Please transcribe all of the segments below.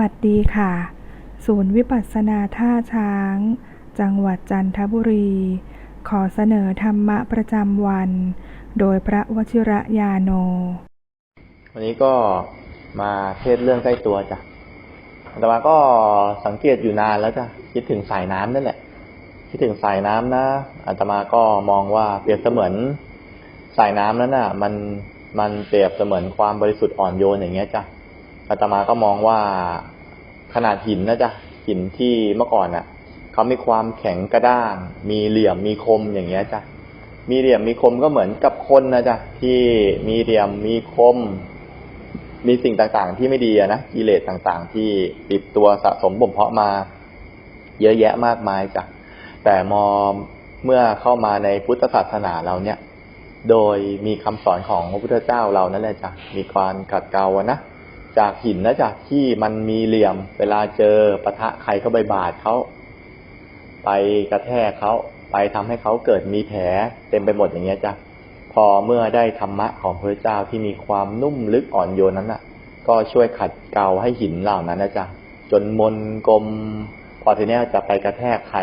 วัสดีค่ะ ศูนย์วิปัสสนาท่าช้าง จังหวัดจันทบุรี ขอเสนอธรรมะประจำวัน โดยพระวชิระยาโน วันนี้ก็มาเทศเรื่องใกล้ตัวจ้ะอาตมาก็สังเกตอยู่นานแล้วจ้ะ คิดถึงสายน้ำนั่นแหละ คิดถึงสายน้ำนะอาตมาก็มองว่าเปรียบเสมือนสายน้ำนั้นน่ะ มันมันเปรียบเสมือนความบริสุทธิ์อ่อนโยนอย่างเงี้ยจ้ะ อาตมาก็มองว่าขนาดหินนะจ้ะหินที่เมื่อก่อนน่ะเขามีความแข็งกระด้าง มีเหลี่ยมมีคมอย่างเงี้ยจ้ะมีเหลี่ยมมีคมก็เหมือนกับคนนะจ้ะที่มีเหลี่ยมมีคม มีสิ่งต่างๆ ที่ไม่ดีนะกิเลสต่างๆ ที่ติดตัวสะสมบ่มเพาะมา เยอะแยะมากมายจ้ะแต่มอเมื่อเข้ามาในพุทธศาสนาเราเนี่ย โดยมีคำสอนของพระพุทธเจ้าเรานั่นแหละจ้ะมีการขัดเกลาอะนะ จากหินนะจ้ะที่มันมีเหลี่ยม เวลาเจอปะทะใครเข้าไปบาดเขาไปกระแทกเขาไปทำให้เขาเกิดมีแผลเต็มไปหมดอย่างเงี้ยจ้ะพอเมื่อได้ธรรมะของพระเจ้าที่มีความนุ่มลึกอ่อนโยนนั้นน่ะ ก็ช่วยขัดเกลาให้หินเหล่านั้นนะจ๊ะจนมนกลม พอทีเนี้ยจะไปกระแทกใคร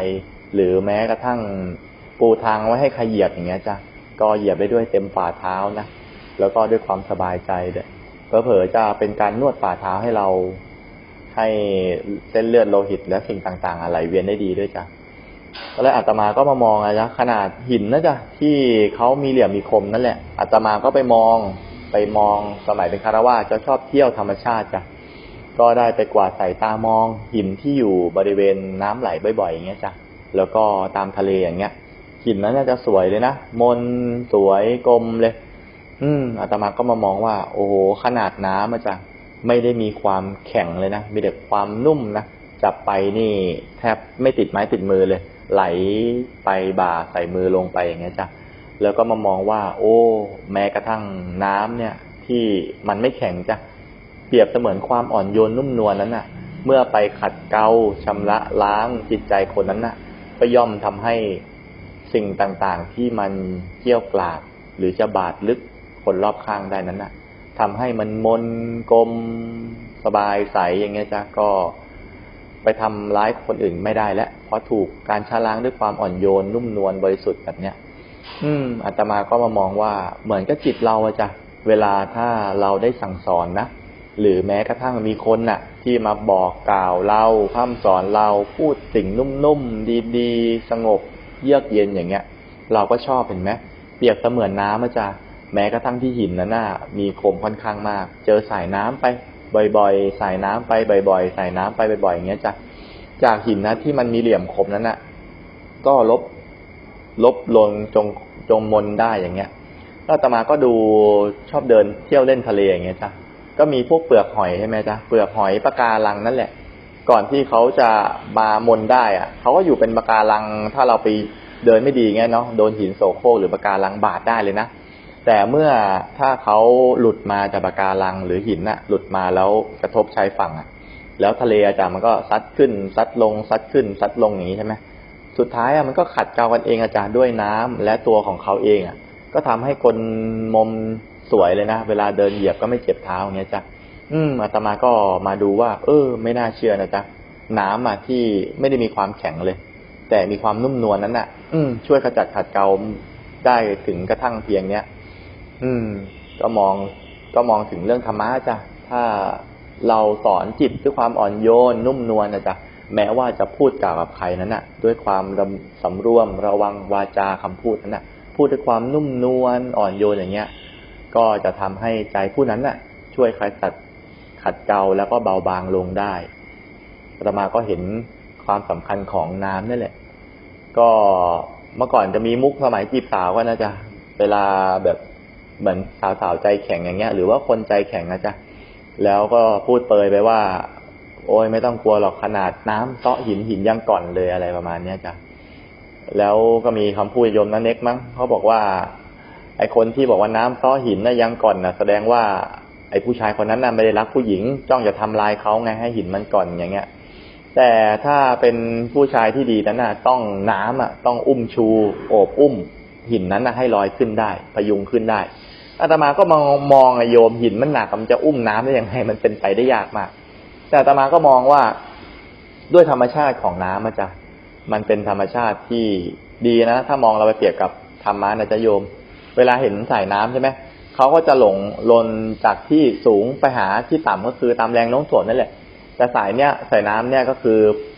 หรือแม้กระทั่งปูทางไว้ให้ใครเหยียบอย่างเงี้ยจ้ะก็เหยียบได้ด้วยเต็มฝ่าเท้านะแล้วก็ด้วยความสบายใจด้วย เผลอจะเป็นการนวดฝ่าเท้าให้เราให้เส้นเลือดโลหิตและสิ่งต่างๆอะไหลเวียนได้ดีด้วยจ้ะก็แล้วอาตมาก็มามองอะนะขนาดหินนะจ๊ะที่เขามีเหลี่ยมมีคมนั่นแหละอาตมาก็ไปมองไปมองสมัยเป็นคารวาจะชอบเที่ยวธรรมชาติจ้ะก็ได้ไปกวาดสายตามองหินที่อยู่บริเวณน้ำไหลบ่อยๆอย่างเงี้ยจ้ะแล้วก็ตามทะเลอย่างเงี้ยหินนั้นน่าจะสวยเลยนะมนสวยกลมเลย อืมอาตมาก็มามองว่า โอ้โหขนาดน้ำอะจ้ะไม่ได้มีความแข็งเลยนะ มีแต่ความนุ่มนะ จับไปนี่แทบไม่ติดไม้ติดมือเลย ไหลไปบ่าใส่มือลงไปอย่างเงี้ยจ้ะแล้วก็มามองว่า โอ้ แม้กระทั่งน้ำเนี่ย ที่มันไม่แข็งจ้ะเปรียบเสมือนความอ่อนโยนนุ่มนวลนั้นน่ะ เมื่อไปขัดเกลาชำระล้างจิตใจคนนั้นน่ะ ก็ย่อมทำให้สิ่งต่างๆที่มันเกี่ยวกลาด หรือจะบาดลึก คนรอบข้างได้นั้นน่ะทำให้มันมนกลมสบายใสอย่างเงี้ยจ้ะก็ไปทำร้ายคนอื่นไม่ได้แล้วเพราะถูกการชะล้างด้วยความอ่อนโยนนุ่มนวลบริสุทธิ์แบบเนี้ยอืมอาตมาก็มามองว่าเหมือนกับจิตเราอะจ้ะเวลาถ้าเราได้สั่งสอนนะหรือแม้กระทั่งมีคนน่ะ ที่มาบอกกล่าวเราพร่ำสอนเราพูดสิ่งนุ่มๆดีๆ สงบเยือกเย็นอย่างเงี้ย เราก็ชอบเห็นไหมเปรียบเสมือนน้ำอะจ้ะ แม้กระทั่งที่หินนั้นน่ะมีคมค่อนข้างมาก เจอสายน้ำไปบ่อยๆ สายน้ำไปบ่อยๆ สายน้ำไปบ่อยๆอย่างเงี้ยจ้ะจากหินนะที่มันมีเหลี่ยมคมนั้นน่ะ ก็ลบลบลงจงจงมนได้อย่างเงี้ยแล้วอาตมาก็ดูชอบเดินเที่ยวเล่นทะเลอย่างเงี้ยจ้ะก็มีพวกเปลือกหอยใช่ไหมจ๊ะเปลือกหอยปะการังนั่นแหละ ก่อนที่เขาจะมามนได้อะเขาก็อยู่เป็นปะการังถ้าเราไปเดินไม่ดีเงี้ยเนาะโดนหินโสโครกหรือปะการังบาดได้เลยนะ แต่เมื่อถ้าเขาหลุดมาจากปะการังหรือหินน่ะ หลุดมาแล้วกระทบชายฝั่งอะ แล้วทะเลอาจารย์มันก็ซัดขึ้น ซัดลง ซัดขึ้น ซัดลงอย่างนี้ใช่ไหมสุดท้ายอะมันก็ขัดเกลากันเองอาจารย์ด้วยน้ำและตัวของเขาเองอะ ก็ทำให้คนมมสวยเลยนะเวลาเดินเหยียบก็ไม่เจ็บเท้าอย่างเงี้ยจ้ะอืมอาตมาก็มาดูว่า เออ ไม่น่าเชื่อนะจ๊ะน้ำอะที่ไม่ได้มีความแข็งเลย แต่มีความนุ่มนวลนั้นน่ะ อืมช่วยขจัดขัดเกลาได้ถึงกระทั่งเพียงเนี้ย อืม ก็มองก็มองถึงเรื่องธรรมะจ้ะถ้าเราสอนจิตด้วยความอ่อนโยน นุ่มนวลนะจ๊ะแม้ว่าจะพูดกล่าวกับใครนั้นน่ะ ด้วยความสำรวมระวังวาจาคำพูดนั้นน่ะ พูดด้วยความนุ่มนวลอ่อนโยนอย่างเงี้ย ก็จะทำให้ใจผู้นั้นน่ะ ช่วยขจัดขัดเกลาแล้วก็เบาบางลงได้อาตมาก็เห็นความสำคัญของน้ำนั่นแหละ ก็เมื่อก่อนจะมีมุกสมัยจีบสาวก็นะจ๊ะเวลาแบบ เหมือนสาวๆใจแข็งอย่างเงี้ย หรือว่าคนใจแข็งนะจ๊ะแล้วก็พูดเปยไปว่า โอ้ยไม่ต้องกลัวหรอกขนาดน้ำเซาะหินหินยังก่อนเลยอะไรประมาณเนี้ยจ้ะแล้วก็มีคำพูดโยมนันเน็กมั้งเขาบอกว่า ไอคนที่บอกว่าน้ำเซาะหินน่ะยังก่อนนะแสดงว่า ไอผู้ชายคนนั้นน่ะไม่ได้รักผู้หญิง จ้องจะทำลายเขาไงให้หินมันก่อนอย่างเงี้ย แต่ถ้าเป็นผู้ชายที่ดีนั้นน่ะ ต้องน้ำอะ ต้องอุ้มชู โอบอุ้มหินนั้นน่ะให้ลอยขึ้นได้พยุงขึ้นได้ อาตมาก็มองมองโยมหินมันหนักมันจะอุ้มน้ำได้ยังไงมันเป็นไปได้ยากมาก แต่อาตมาก็มองว่าด้วยธรรมชาติของน้ำมันจะมันเป็นธรรมชาติที่ดีนะ ถ้ามองเราไปเปรียบกับธรรมะนะจะโยม เวลาเห็นสายน้ำใช่ไหมเขาก็จะหลงลนจากที่สูงไปหาที่ต่ำก็คือตามแรงโน้มถ่วงนั่นแหละ แต่สายเนี้ยสายน้ำเนี่ยก็คือ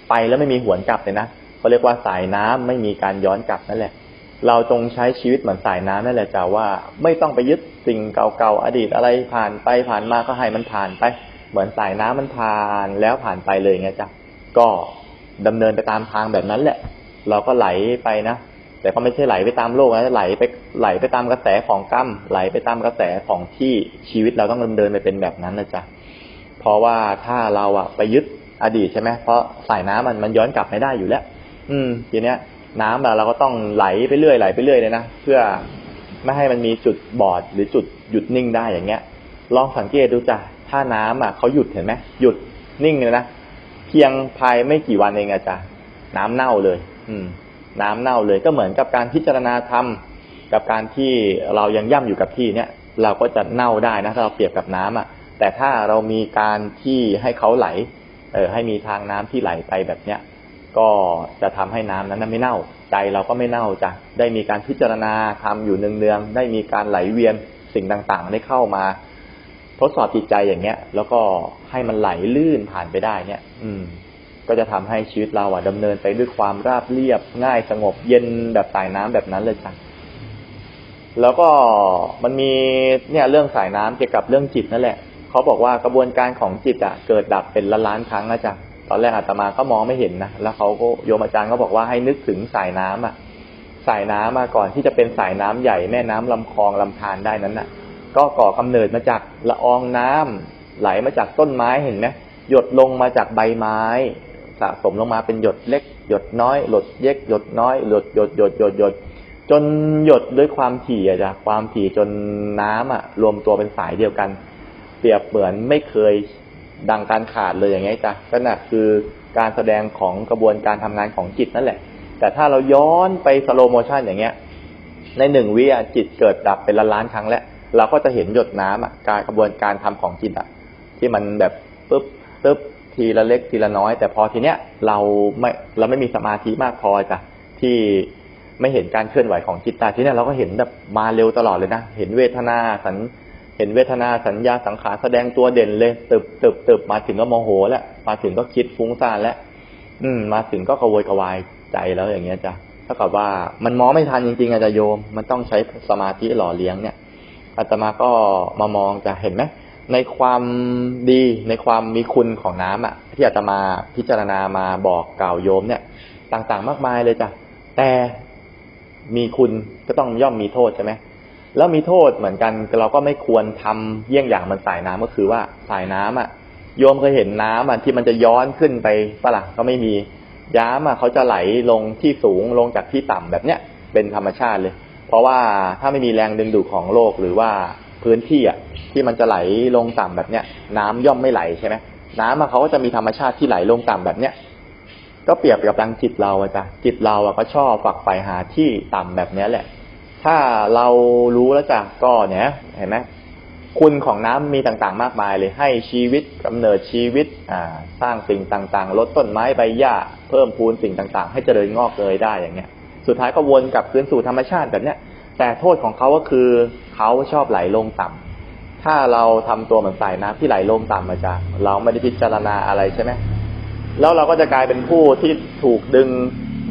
ไปแล้วไม่มีหวนกลับเลยนะเขาเรียกว่าสายน้ำไม่มีการย้อนกลับนั่นแหละ เราจงใช้ชีวิตเหมือนสายน้ำนั่นแหละจ้าว่า ไม่ต้องไปยึดสิ่งเก่าๆอดีตอะไรผ่านไปผ่านมาก็ให้มันผ่านไป เหมือนสายน้ำมันผ่านแล้วผ่านไปเลยไงจ้ะก็ดำเนินไปตามทางแบบนั้นแหละ เราก็ไหลไปนะแต่ก็ไม่ใช่ไหลไปตามโลกนะไหลไปไหลไปตามกระแสของกรรมไหลไปตามกระแสของที่ชีวิตเราต้องดำเนินไปเป็นแบบนั้นนะจ๊ะเพราะว่าถ้าเราอะไปยึดอดีตใช่ไหมเพราะสายน้ำมันมันย้อนกลับไม่ได้อยู่แล้ว อืม ทีเนี้ย น้ำเราเราก็ต้องไหลไปเรื่อยไหลไปเรื่อยเลยนะเพื่อไม่ให้มันมีจุดบอดหรือจุดหยุดนิ่งได้อย่างเงี้ย ลองสังเกตดูจ้ะถ้าน้ำอะเขาหยุดเห็นไหมหยุดนิ่งเลยนะเพียงภายไม่กี่วันเองอะจ้ะน้ำเน่าเลย อืม น้ำเน่าเลยก็เหมือนกับการพิจารณาธรรมกับการที่เรายังย่ำอยู่กับที่เนี่ยเราก็จะเน่าได้นะถ้าเราเปรียบกับน้ำอะ แต่ถ้าเรามีการที่ให้เขาไหล เออให้มีทางน้ำที่ไหลไปแบบเนี้ย ก็จะทำให้น้ำนั้นไม่เน่า ใจเราก็ไม่เน่าจ้ะได้มีการพิจารณาทำอยู่เนืองๆได้มีการไหลเวียนสิ่งต่างๆ ได้เข้ามา ทดสอบจิตใจอย่างเงี้ย แล้วก็ให้มันไหลลื่นผ่านไปได้เนี่ย อืม ก็จะทำให้ชีวิตเราอะดำเนินไปด้วยความราบเรียบง่ายสงบเย็นแบบสายน้ำแบบนั้นเลยจ้ะแล้วก็มันมีเนี่ยเรื่องสายน้ำเกี่ยวกับเรื่องจิตนั่นแหละเขาบอกว่ากระบวนการของจิตอะ เกิดดับเป็นล้านล้านๆครั้งนะจ๊ะ ตอนแรกอาตมาก็มองไม่เห็นนะแล้วเขาก็โยมอาจารย์ก็บอกว่าให้นึกถึงสายน้ำอะ สายน้ำมาก่อนที่จะเป็นสายน้ำใหญ่แม่น้ำลำคลองลำธารได้นั้นน่ะ ก็ก่อกำเนิดมาจากละอองน้ำไหลมาจากต้นไม้เห็นไหมหยดลงมาจากใบไม้ สะสมลงมาเป็นหยดเล็ก หยดน้อยหยดเย็กหยดน้อยหยดหยดหยดหยดหยดจนหยดด้วยความถี่อะจ้ะความถี่จนน้ำอะ รวมตัวเป็นสายเดียวกัน เปรียบเหมือนไม่เคย ดังการขาดเลยอย่างเงี้ยจ้ะก็น่ะคือการแสดงของกระบวนการทำงานของจิตนั่นแหละ แต่ถ้าเราย้อนไปสโลโมชันอย่างเงี้ย ในหนึ่งวิอะจิตเกิดดับเป็นล้านล้านครั้งแล้วเราก็จะเห็นหยดน้ำอะการกระบวนการทำของจิตอะที่มันแบบปึ๊บปึ๊บทีละเล็กทีละน้อย แต่พอทีเนี้ยเราไม่เราไม่มีสมาธิมากพอจ้ะที่ไม่เห็นการเคลื่อนไหวของจิตแต่ทีเนี้ยเราก็เห็นแบบมาเร็วตลอดเลยนะ เห็นเวทนาสัญ เห็นเวทนาสัญญาสังขารแสดงตัวเด่นเลยตึบตึบตึบมาถึงก็โมโหแล้วมาถึงก็คิดฟุ้งซ่านแล้วอืม มาถึงก็กระวนกระวายใจแล้วอย่างเงี้ยจ้ะเท่ากับว่ามันมองไม่ทันจริงๆอาจจะโยม มันต้องใช้สมาธิหล่อเลี้ยงเนี่ยอาตมาก็มามองจะเห็นไหมในความดีในความมีคุณของน้ำอะ ที่อาตมาพิจารณามาบอกกล่าวโยมเนี่ย ต่างๆมากมายเลยจ้ะแต่มีคุณก็ต้องย่อมมีโทษใช่ไหม แล้วมีโทษเหมือนกันเราก็ไม่ควรทำเยี่ยงอย่างมันสายน้ำก็คือว่าสายน้ำอะ โยมเคยเห็นน้ำอะที่มันจะย้อนขึ้นไปปะล่ะก็ไม่มีย้ำอะเขาจะไหลลงที่สูงลงจากที่ต่ำแบบเนี้ยเป็นธรรมชาติเลย เพราะว่าถ้าไม่มีแรงดึงดูดของโลกหรือว่าพื้นที่อะที่มันจะไหลลงต่ำแบบเนี้ยน้ำย่อมไม่ไหลใช่ไหมน้ำอะเขาก็จะมีธรรมชาติที่ไหลลงต่ำแบบเนี้ยก็เปรียบกับดังจิตเราอะจ้ะจิตเราอะก็ชอบฝักใฝ่หาที่ต่ำแบบเนี้ยแหละ ถ้าเรารู้แล้วจ้ะก็เนี่ยเห็นไหมคุณของน้ำมีต่างๆ มากมายเลย ให้ชีวิตกำเนิดชีวิตอ่าสร้างสิ่งต่างๆ ลดต้นไม้ใบหญ้าเพิ่มพูนสิ่งต่างๆ ให้เจริญงอกเงยได้อย่างเงี้ย สุดท้ายก็วนกลับคืนสู่ธรรมชาติแบบเนี้ยแต่โทษของเขาก็คือเขาชอบไหลลงต่ำถ้าเราทำตัวเหมือนสายน้ำที่ไหลลงต่ำมาจ้ะเราไม่ได้พิจารณาอะไรใช่ไหมแล้วเราก็จะกลายเป็นผู้ที่ถูกดึง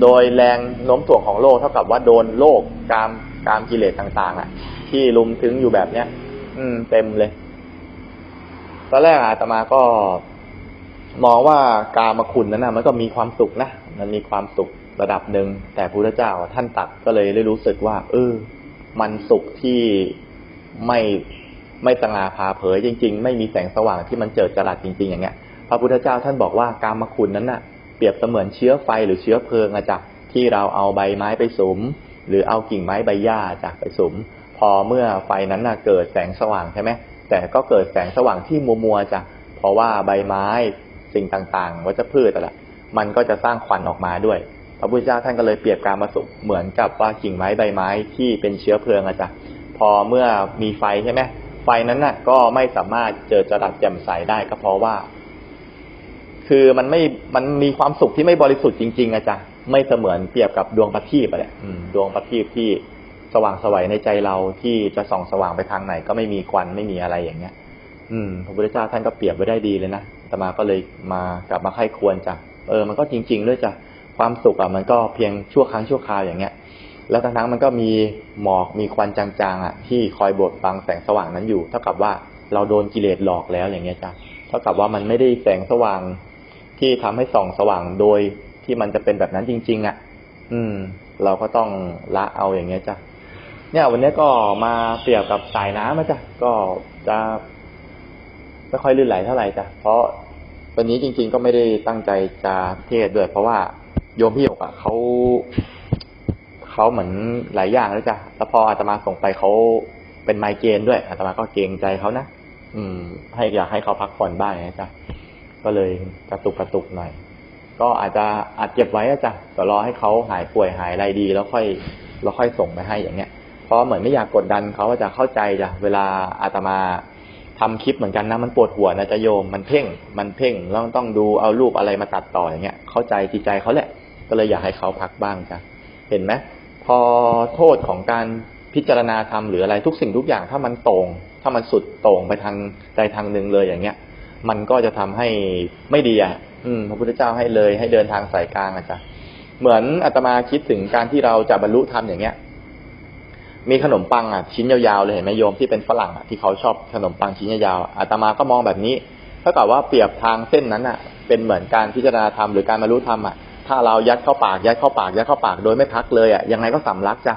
โดยแรงโน้มถ่วงของโลกเท่ากับว่าโดนโลกกาม กามกิเลสต่างๆอะ ที่ลุมถึงอยู่แบบเนี้ย อืม เต็มเลย ตอนแรกอาตมาก็มองว่ากามคุณนั้นนะมันก็มีความสุขนะมันมีความสุขระดับหนึ่งแต่พระพุทธเจ้าท่านตัดก็เลยได้รู้สึกว่า เออ มันสุขที่ไม่ไม่สง่าผ่าเผยจริง ๆ ไม่มีแสงสว่างที่มันเจิดจรัสจริง ๆ อย่างเงี้ย พระพุทธเจ้าท่านบอกว่ากามคุณนั้นน่ะ เปรียบเสมือนเชื้อไฟหรือเชื้อเพลิงอะจ้ะที่เราเอาใบไม้ไปสม หรือเอากิ่งไม้ใบหญ้าจากไปสุม พอเมื่อไฟนั้นนะเกิดแสงสว่างใช่ไหมแต่ก็เกิดแสงสว่างที่มัวมัวๆจ้ะเพราะว่าใบไม้สิ่งต่างๆวัชพืชแต่ละมันก็จะสร้างควันออกมาด้วย พระพุทธเจ้าท่านก็เลยเปรียบการมาสุขเหมือนกับว่ากิ่งไม้ใบไม้ที่เป็นเชื้อเพลิงอะจ้ะพอเมื่อมีไฟใช่ไหมไฟนั้นน่ะ ก็ไม่สามารถเจอจรัสแจ่มใสได้ก็เพราะว่า คือมันไม่มันมีความสุขที่ไม่บริสุทธิ์จริง ๆอะจ้ะ ไม่เสมือนเปรียบกับดวงประทีปอะแหละอืมดวงประทีปที่สว่างไสวัยในใจเราที่จะส่องสว่างไปทางไหน ก็ไม่มีควันไม่มีอะไรอย่างเงี้ย อืมพระพุทธเจ้าท่านก็เปรียบไว้ได้ดีเลยนะอาตมาก็เลยมากลับมาไข้ควรจ้ะเออมันก็จริง ๆ ด้วยจ้ะความสุขอะมันก็เพียงชั่วครั้งชั่วคราวอย่างเงี้ย แล้วทั้งๆมันก็มีหมอกมีควันจางๆอะที่คอยบดบังแสงสว่างนั้นอยู่ เท่ากับว่าเราโดนกิเลสหลอกแล้วอย่างเงี้ยจ้ะเท่ากับว่ามันไม่ได้แสงสว่างที่ทำให้ส่องสว่างโดย ที่มันจะเป็นแบบนั้นจริง ๆอะ อืม เราก็ต้องละเอาอย่างเงี้ยจ้ะเนี่ย วันนี้ก็มาเปรียบกับสายน้ำนะจ้ะก็จะไม่ค่อยลื่นไหลเท่าไหร่จ้ะเพราะวันนี้จริง ๆ ก็ไม่ได้ตั้งใจจะเทศด้วยเพราะว่าโยมพี่หยกอะเขาเขาเหมือนหลายอย่างแล้วจ้ะแล้วพออาตมาส่งไปเขาเป็นไมเกรนด้วยอาตมาก็เกรงใจเขานะอืม ให้อยากให้เขาพักผ่อนบ้างนะจ้ะก็เลยกระตุกกระตุกหน่อย ก็อาจจะอาจเก็บไว้อะจ้ะแต่รอให้เขาหายป่วยหายอะไรดี แล้วค่อยแล้วค่อยส่งไปให้อย่างเงี้ยเพราะเหมือนไม่อยากกดดันเขาว่าจะเข้าใจจ้ะเวลาอาตมาทำคลิปเหมือนกันนะมันปวดหัวนะจะโยมมันเพ่ง มันเพ่งแล้วต้องดูเอารูปอะไรมาตัดต่ออย่างเงี้ยเข้าใจจิตใจเขาแหละ ก็เลยอยากให้เขาพักบ้างจ้ะเห็นไหมพอโทษของการพิจารณาธรรมหรืออะไรทุกสิ่งทุกอย่างถ้ามันตรง ถ้ามันสุดต่งไปทางใดทางหนึ่งเลยอย่างเงี้ย มันก็จะทำให้ไม่ดีอะ อืมพระพุทธเจ้าให้เลย ให้เดินทางสายกลางอะจ้ะเหมือนอาตมาคิดถึงการที่เราจะบรรลุธรรมอย่างเงี้ย มีขนมปังอะชิ้นยาวๆเลยเห็นไหมโยมที่เป็นฝรั่งอะที่เขาชอบขนมปังชิ้นยาวๆอาตมาก็มองแบบนี้เท่ากับว่าเปรียบทางเส้นนั้นอะ เป็นเหมือนการพิจารณาธรรมหรือการบรรลุธรรมอะถ้าเรายัดเข้าปากยัดเข้าปากยัดเข้าปากโดยไม่พักเลยอะยังไงก็สำลักจ้ะ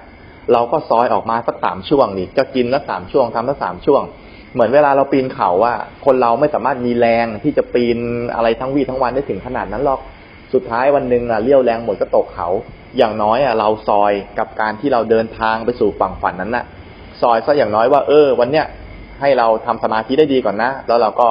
เราก็ซอยออกมาสักสามช่วงนี่จะกินละสามช่วงทำละสามช่วง เหมือนเวลาเราปีนเขาว่าคนเราไม่สามารถมีแรงที่จะปีนอะไรทั้งวีทั้งวันได้ถึงขนาดนั้นหรอกสุดท้ายวันหนึ่งอะเลี้ยวแรงหมดก็ตกเขา อย่างน้อยอะเราซอยกับการที่เราเดินทางไปสู่ฝั่งฝันนั้นน่ะ ซอยซะอย่างน้อยว่า เออ วันเนี้ยให้เราทำสมาธิได้ดีก่อนนะ แล้วเราก็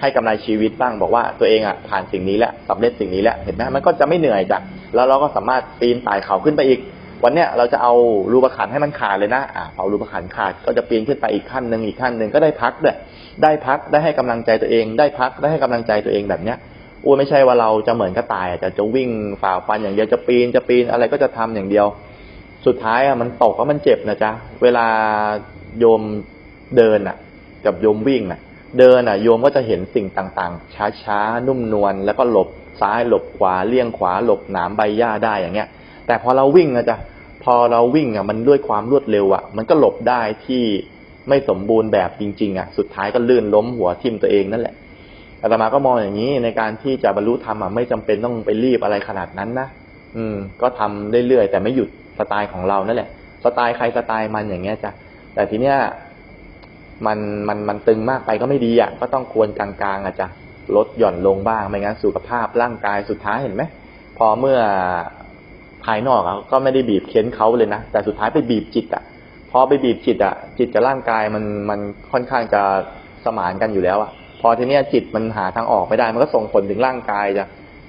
ให้กำไรชีวิตบ้างบอกว่าตัวเองอะผ่านสิ่งนี้แล้วสำเร็จสิ่งนี้แล้วเห็นไหมมันก็จะไม่เหนื่อยจ้ะแล้วเราก็สามารถปีนไต่เขาขึ้นไปอีก วันเนี้ยเราจะเอารูปขันให้มันขาดเลยนะอ่าพอรูปขันขาดก็จะปีนขึ้นไปอีกขั้นหนึ่งอีกขั้นหนึ่งก็ได้พักด้วยได้พักได้ให้กำลังใจตัวเอง ได้พักได้ให้กำลังใจตัวเองแบบเนี้ยอ้ยไม่ใช่ว่าเราจะเหมือนกระต่ายจะจะวิ่งฝ่าฟันอย่างเดียวจะปีนจะปีนอะไรก็จะทำอย่างเดียว สุดท้ายอะมันตกแล้วมันเจ็บนะจ๊ะเวลาโยมเดินอะ กับโยมวิ่งอะ เดินอะโยมก็จะเห็นสิ่งต่างๆ ช้าๆนุ่มนวลแล้วก็หลบซ้ายหลบขวาเลี่ยงขวาหลบหนามใบหญ้าได้อย่างเงี้ย แต่พอเราวิ่งนะจ๊ะพอเราวิ่งอะมันด้วยความรวดเร็วอะมันก็หลบได้ที่ไม่สมบูรณ์แบบจริง ๆอะสุดท้ายก็ลื่นล้มหัวทิ่มตัวเองนั่นแหละอาตมาก็มองอย่างนี้ในการที่จะบรรลุธรรมอะไม่จำเป็นต้องไปรีบอะไรขนาดนั้นนะอืม ก็ทำเรื่อยๆแต่ไม่หยุดสไตล์ของเรานั่นแหละ สไตล์ใครสไตล์มันอย่างเงี้ยจ้ะแต่ทีเนี้ยมันมันมันตึงมากไปก็ไม่ดีอะก็ต้องควรกลางๆอะจ้ะลดหย่อนลงบ้างไม่งั้นสุขภาพร่างกายสุดท้ายเห็นไหมพอเมื่อายนอกอะก็ไม่ได้บีบเค้นเขาเลยนะแต่สุดท้ายไปบีบจิตอะพอไปบีบจิตอะจิตกับร่างกายมันมันค่อนข้างจะสมานกันอยู่แล้วอะพอทีเนี้ยจิตมันหาทางออกไม่ได้ มันก็ส่งผลถึงร่างกายจะ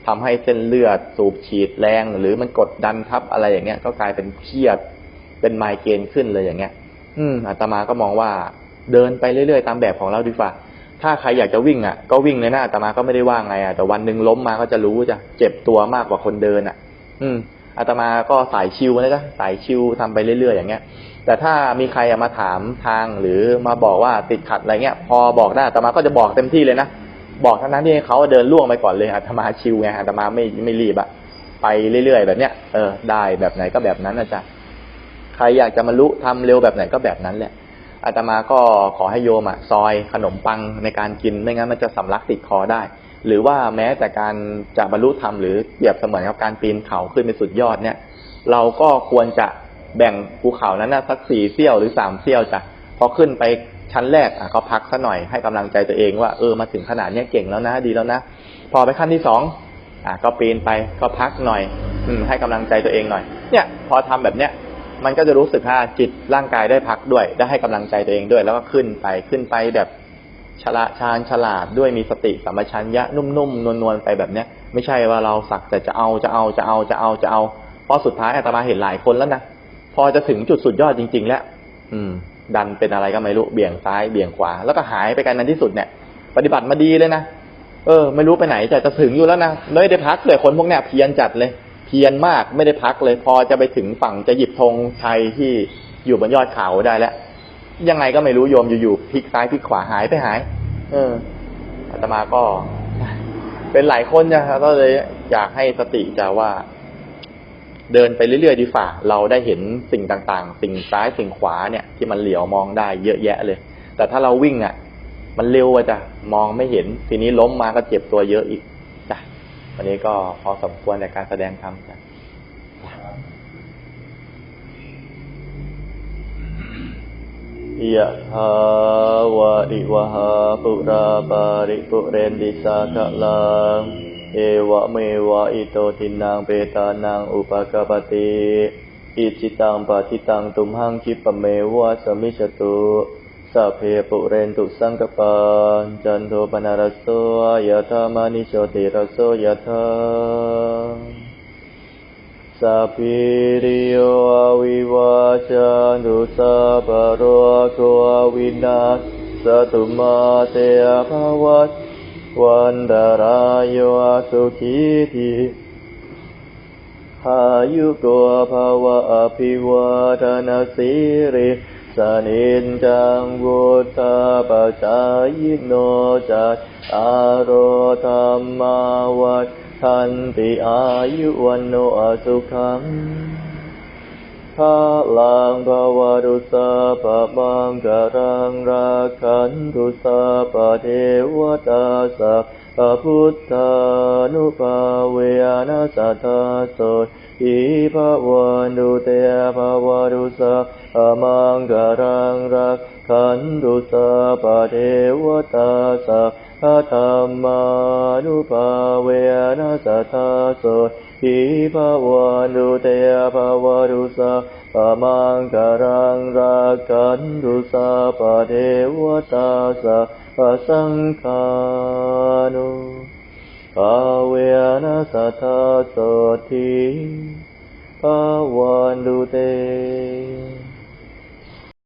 ทำให้เส้นเลือดสูบฉีดแรง หรือมันกดดันทับอะไรอย่างเงี้ย ก็กลายเป็นเครียดเป็นไมเกรนขึ้นเลยอย่างเงี้ย อืมอาตมาก็มองว่าเดินไปเรื่อยๆ ตามแบบของเราดีกว่า ถ้าใครอยากจะวิ่งอะ ก็วิ่งเลยนะอาตมาก็ไม่ได้ว่าไงอะแต่วันหนึ่งล้มมาก็จะรู้จะเจ็บตัวมากกว่าคนเดินอะ อืม อาตมาก็สายชิวนะจ๊ะสายชิวทำไปเรื่อยๆอย่างเงี้ย แต่ถ้ามีใครมาถามทางหรือมาบอกว่าติดขัดอะไรเงี้ย พอบอกได้อาตมาก็จะบอกเต็มที่เลยนะบอกทั้งนั้นที่เขาเดินล่วงไปก่อนเลยอาตมาชิวไงอาตมาไม่ไม่รีบอะไปเรื่อยๆ แบบเนี้ยเออได้แบบไหนก็แบบนั้นนะจ๊ะใครอยากจะมารู้ทำเร็วแบบไหนก็แบบนั้นแหละอาตมาก็ขอให้โยมอะซอยขนมปังในการกินไม่งั้นมันจะสำลักติดคอได้ หรือว่าแม้แต่การจะบรรลุธรรมหรือเปรียบเสมือนกับการปีนเขาขึ้นไปสุดยอดเนี่ย เราก็ควรจะแบ่งภูเขานั้นนะสักสี่เสี้ยวหรือสามเสี้ยวจ้ะพอขึ้นไปชั้นแรกอะก็พักสักหน่อยให้กำลังใจตัวเองว่าเออมาถึงขนาดเนี้ยเก่งแล้วนะดีแล้วนะพอไปขั้นที่สองอะก็ปีนไปก็พักหน่อย อืมให้กำลังใจตัวเองหน่อย เนี่ย พอทำแบบเนี้ยมันก็จะรู้สึกว่าจิตร่างกายได้พักด้วย ได้ให้กำลังใจตัวเองด้วย แล้วก็ขึ้นไปขึ้นไปแบบ ฉลาดชาญฉลาดด้วยมีสติสัมปชัญญะนุ่มๆนวลๆไปแบบเนี้ย ไม่ใช่ว่าเราสักแต่จะเอาจะเอาจะเอาจะเอาจะเอาเพราะสุดท้ายอาตมาเห็นหลายคนแล้วนะพอจะถึงจุดสุดยอดจริง ๆ แล้ว อืม ดันเป็นอะไรก็ไม่รู้เบี่ยงซ้ายเบี่ยงขวา แล้วก็หายไปกันในที่สุดเนี่ย ปฏิบัติมาดีเลยนะเออ ไม่รู้ไปไหนแต่จะถึงอยู่แล้วนะไม่ได้พักเลยคนพวกเนี้ยเพียรจัดเลย เพียรมากไม่ได้พักเลย พอจะไปถึงฝั่งจะหยิบธงชัยที่อยู่บนยอดเขาได้แล้ว ยังไงก็ไม่รู้โยมอยู่ๆพลิกซ้ายพลิกขวาหายไปหาย เอออาตมาก็ เป็นหลายคนนะครับก็เลยอยากให้สติจะว่า เดินไปเรื่อยๆดีฝ่าเราได้เห็นสิ่งต่างๆ สิ่งซ้ายสิ่งขวาเนี่ย ที่มันเหลียวมองได้เยอะแยะเลย แต่ถ้าเราวิ่งอะ มันเร็วอะจ้ะมองไม่เห็น ทีนี้ล้มมาก็เจ็บตัวเยอะอีกจ้ะวันนี้ก็พอสมควรในการแสดงธรรมจ้ะ ยะถาวะริวหาปุราปาริปุเรนดิสาคะลัง เอวะเมวะอิโตทินังเปตานังอุปกปติอิจิตังปฏิตังตุมหังคิปะเมวะสมิจตุสัพเพปุเรนตุสังกปานจันโทปนารสโสยะธามานิโชติรสโสยะธา สัพพิริโยวิวาจันตุสัพพะโรโควินาสตุมาเตภวัตวันตรายโยสุขีทีอายุโกภาวะอภิวาทนาสิริสนิจจังวุธาปจายโนจัตอารโรธรรมาวัฏ ทันติอายุวันโนสุขังพลังภาวะดุสาปะมังกรังราคันตุสาปะเทวตาสัพพพุทธานุภาเวนะสัทธาโสอิภะวันุเตภาวะดุสาปะมังกรังราคันตุสาปะเทวตาสัพ พะธรรมานุภาเวนะสัทธาโสอิภะวันตุเตภาวะตุสาปะมังกรังรากันตุสาปะเทวตาสัพพะสังฆานุภาเวนะสัทธาโสทิภะวันตุเต